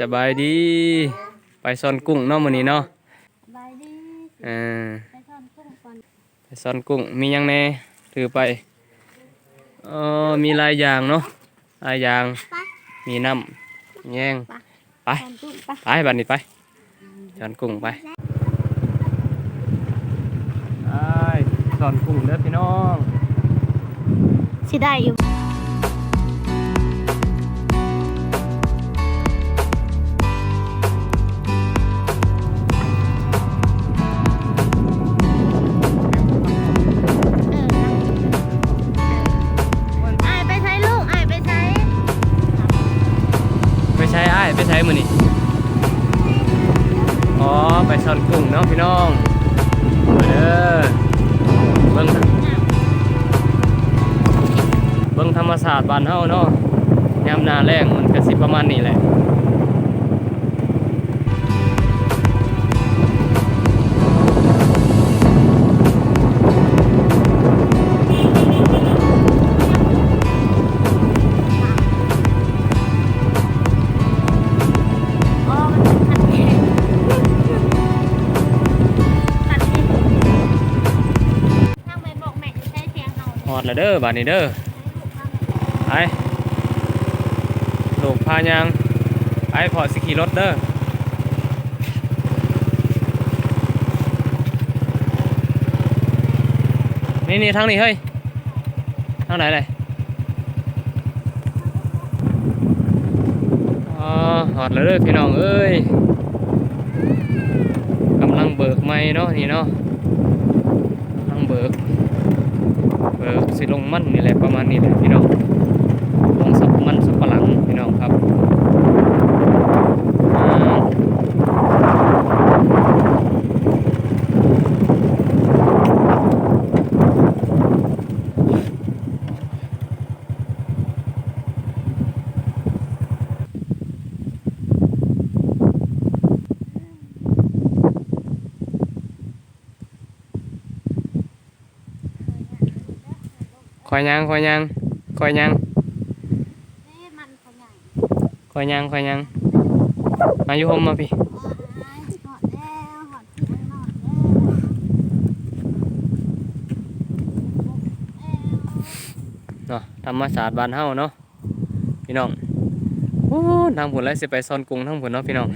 สบายดี ไปซ่อนกุ้งเนาะมื้อนี้เนาะบายดีเออไปทอนกุ้งก่อนไปซ่อนกุ้งมีหยังแน่ถือไปเออมีหลายอย่างเนาะหลายอย่างไปมีน้ำแยงไปทอนกุ้งไปไปบัดนี้ไปซ่อนกุ้งไปไปซ่อนกุ้งเด้อพี่น้องสิได้อยู่ ไปซ่อนกุ้งเนาะพี่น้องเด้อเบิ้งเบิ้งธรรมศาสตร์บ้านเฮาเนาะยามหนาแรงมันก็สิประมาณนี้แหละ แล้วเด้อบานนี้เด้อไปลูกพายางไปพอสิขี่รถเด้อนี่นี่ทางนี้เฮ้ยทางไหนเลยอ๋อฮอดแล้วเด้อพี่น้องเอ้ยกำลังเบิกไม้เนาะนี่เนาะกำลังเบิก อสิลงมันนี่แหละประมาณนี้แหละพี่น้องลงสับมันสับปะหลังพี่น้องครับอ่าค อยยังคอยยังคอยยังนี่มันเขาใหญ่คอยยังคอยยังมาอยู่ห่มมาพี่หอดแล้วหอดถึงหอดแล้วเนาะธรรมศาสตร์บ้านเฮาเนาะพี่น้องโอ้ทางผุนแล้วสิไปซ่อนกรุงทางผุนเนาะพี่น้อง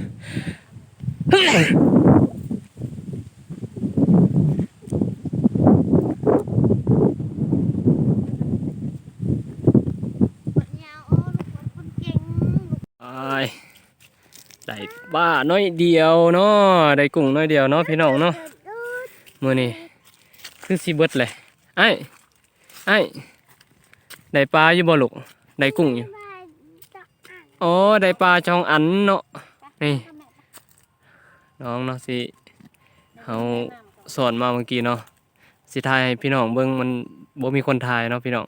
ปวดยาวโอ้ลูกปวดคนเก่งลูก ไอ้ได้บ้าน้อยเดียวเนาะได้กุ้งน้อยเดียวเนาะพี่น้องเนาะมือนี้คือสิเบิดเลยไอ้ไอ้ได้ปลาอยู่บ่ลูกได้กุ้งอยู่อ๋อได้ปลาจองอันเนาะนี่น้องเนาะสิเฮาสอนมาเมื่อกี้เนาะสิถ่ายพี่น้องเบิ่งมันบ่มีคนถ่ายเนาะพี่น้อง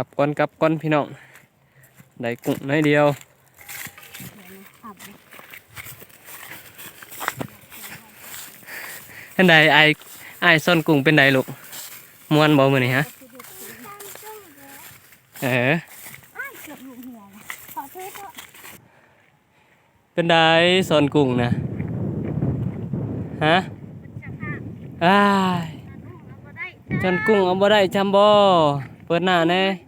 กลับก่อนกลับก่อนพี่น้องได้กุ้งน้อยเดียวอันใดไอไอายซ่อนกุ้งเป็นใดลูกม่วนบ่มื้อนี้ฮะเอออ้ายเกือบลูกหัวแล้วขอโทษเถอะเป็นใดซ่อนกุ้งนะฮะจะข้างอ้ายลูกเราก็ได้ซ่อนกุ้งเอาบ่ได้จำบ่เปิดหน้าแน่เ